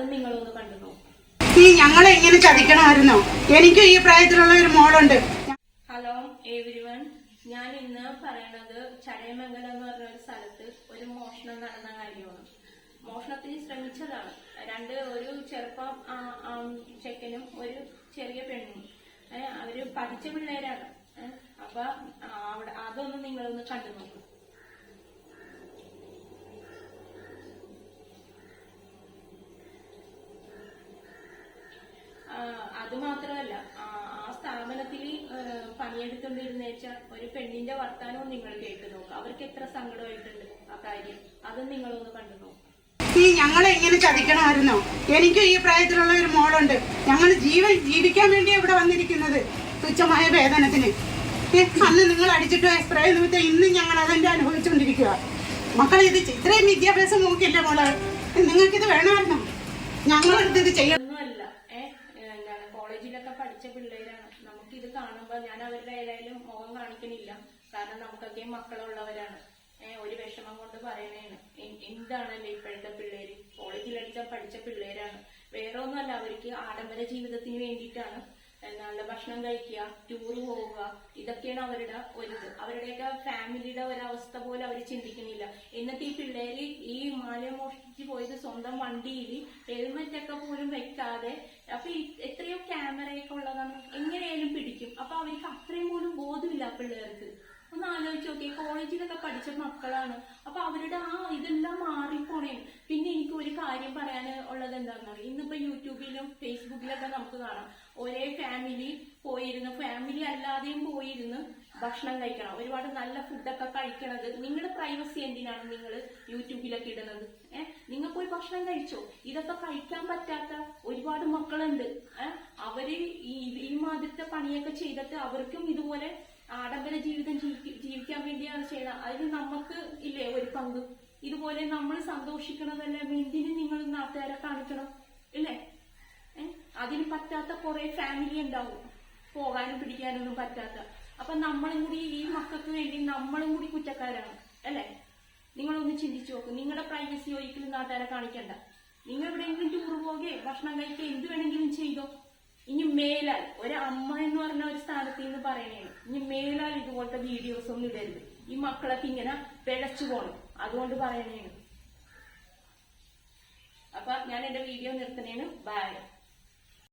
അതും നിങ്ങളൊന്ന് കണ്ടു നോക്കും. നീ ഞങ്ങളെ എങ്ങനെ ചതിക്കണമായിരുന്നോ? എനിക്കും ഈ പ്രായത്തിലുള്ള ഒരു മോളുണ്ട്. ഹലോ എവരിവൺ ഞാൻ ഇന്ന് പറയണത് ചടയമംഗലം എന്ന് പറഞ്ഞ ഒരു സ്ഥലത്ത് ഒരു മോഷണം നടന്ന കാര്യമാണ്. മോഷണത്തിന് ശ്രമിച്ചതാണ്. രണ്ട് ഒരു ചെറുപ്പം ചെക്കനും ഒരു ചെറിയ പെണ്ണും. അവർ പഠിച്ച പിള്ളേരാണ്. അപ്പൊ അവിടെ അതൊന്ന് നിങ്ങളൊന്ന് കണ്ടു നോക്കും. ആ, അത് മാത്രമല്ല ആ സ്ഥാപനത്തിൽ പണിയെടുത്തോണ്ടിരുന്നേച്ച ഒരു പെണ്ണിന്റെ വർത്താനവും നിങ്ങൾ കേട്ട് നോക്കുക അവർക്ക് എത്ര സങ്കടമായിട്ടുണ്ട് ആ കാര്യം. അതും നിങ്ങളൊന്ന് കണ്ടു നോക്കുക ഞങ്ങളെ ഇങ്ങനെ ചതിക്കണമായിരുന്നോ എനിക്കും ഈ പ്രായത്തിലുള്ള ഒരു മോളുണ്ട്. ഞങ്ങൾ ജീവൻ ജീവിക്കാൻ വേണ്ടി ഇവിടെ വന്നിരിക്കുന്നത്. തുച്ഛമായ വേതനത്തിന്. ഏ, അന്ന് നിങ്ങൾ അടിച്ചിട്ട് സ്പ്രേ നിമിത്തം ഇന്ന് ഞങ്ങൾ അതെന്റെ അനുഭവിച്ചുകൊണ്ടിരിക്കുക മക്കളെ ഇത് ഇത്രയും വിദ്യാഭ്യാസം നോക്കിയല്ലേ മോളെ? നിങ്ങൾക്കിത് വേണമായിരുന്നോ? ഞങ്ങളെടുത്ത് ഇത് ചെയ്യണം. കോളേജിലൊക്കെ പഠിച്ച പിള്ളേരാണ്. നമുക്ക് ഇത് കാണുമ്പോൾ ഞാൻ അവരുടെ ഏതായാലും മുഖം കാണിക്കണില്ല കാരണം നമുക്കൊക്കെ മക്കളുള്ളവരാണ്. ഒരു വിഷമം കൊണ്ട് പറയണേണ്. എന്താണല്ലേ ഇപ്പോഴത്തെ പിള്ളേര്? കോളേജിലടിച്ച പഠിച്ച പിള്ളേരാണ്. വേറെ ഒന്നുമല്ല അവർക്ക് ആഡംബര ജീവിതത്തിന് വേണ്ടിയിട്ടാണ് നല്ല ഭക്ഷണം കഴിക്കുക ടൂറ് പോവുക ഇതൊക്കെയാണ് അവരുടെ ഒരു അവരുടെയൊക്കെ ഫാമിലിയുടെ ഒരവസ്ഥ പോലും അവർ ചിന്തിക്കുന്നില്ല. എന്നിട്ട് ഈ പിള്ളേര് ഈ മാല മോഷ്ടിച്ച് പോയത് സ്വന്തം വണ്ടിയിൽ ഹെൽമെറ്റ് ഒക്കെ പോലും വെക്കാതെ അപ്പൊ എത്രയോ ക്യാമറയൊക്കെ ഉള്ളതാണ്. എങ്ങനെയായാലും പിടിക്കും. അപ്പൊ അവർക്ക് അത്രയും പോലും ബോധമില്ല പിള്ളേർക്ക്. ഒന്ന് ആലോചിച്ച് നോക്കി കോളേജിലൊക്കെ പഠിച്ച മക്കളാണ്. അപ്പൊ അവരുടെ ആ ഇതെല്ലാം മാറിപ്പോണേ. പിന്നെ എനിക്ക് ഒരു കാര്യം പറയാൻ ഉള്ളത് യൂട്യൂബിലും ഫേസ്ബുക്കിലൊക്കെ നമുക്ക് കാണാം. ഒരേ ഫാമിലി പോയിരുന്ന്. ഫാമിലി അല്ലാതെയും പോയിരുന്ന് ഭക്ഷണം കഴിക്കണം. ഒരുപാട് നല്ല ഫുഡൊക്കെ കഴിക്കണത്. നിങ്ങളുടെ പ്രൈവസി എന്തിനാണ് നിങ്ങൾ യൂട്യൂബിലൊക്കെ ഇടുന്നത്? ഏഹ് നിങ്ങൾ പോയി ഭക്ഷണം കഴിച്ചോ? ഇതൊക്കെ കഴിക്കാൻ പറ്റാത്ത ഒരുപാട് മക്കളുണ്ട്. ഏഹ് അവർ ഈ ഈ മാതിരത്തെ പണിയൊക്കെ ചെയ്തിട്ട് അവർക്കും ഇതുപോലെ ആഡംബര ജീവിതം ജീവി- ജീവിക്കാൻ വേണ്ടിയാണ് ചെയ്യണം അതിന് നമുക്ക് ഇല്ലേ ഒരു പങ്ക്? ഇതുപോലെ നമ്മൾ സന്തോഷിക്കണതല്ല? എന്തിനും നിങ്ങൾ നാട്ടുകാരെ കാണിക്കണം? ഇല്ലേ? പറ്റാത്ത കുറെ ഫാമിലി ഉണ്ടാവും. പോകാനും പിടിക്കാനൊന്നും പറ്റാത്ത. അപ്പൊ നമ്മളും കൂടി ഈ മക്കൾക്ക് വേണ്ടി നമ്മളും കൂടി കുറ്റക്കാരാണ്. അല്ലെ? നിങ്ങളൊന്ന് ചിന്തിച്ചു നോക്കും. നിങ്ങളുടെ പ്രൈവസി ഒരിക്കലും നാട്ടുകാരെ കാണിക്കണ്ട. നിങ്ങൾ എവിടെയെങ്കിലും ടൂർ പോകെ ഭക്ഷണം കഴിക്കുക എന്ത് വേണമെങ്കിലും ചെയ്തോ. ഇനി മേലാൽ ഒരു അമ്മ എന്ന് പറഞ്ഞ ഒരു സ്ഥാനത്ത് നിന്ന് പറയണേണ് ഇനി മേലാൽ ഇതുപോലത്തെ വീഡിയോസ് ഒന്നും ഇടരുത്. ഈ മക്കളൊക്കെ ഇങ്ങനെ പിഴച്ചു പോണം. അതുകൊണ്ട് പറയണേണ്. അപ്പൊ ഞാൻ എന്റെ വീഡിയോ നിർത്തുന്നതിന് ബൈ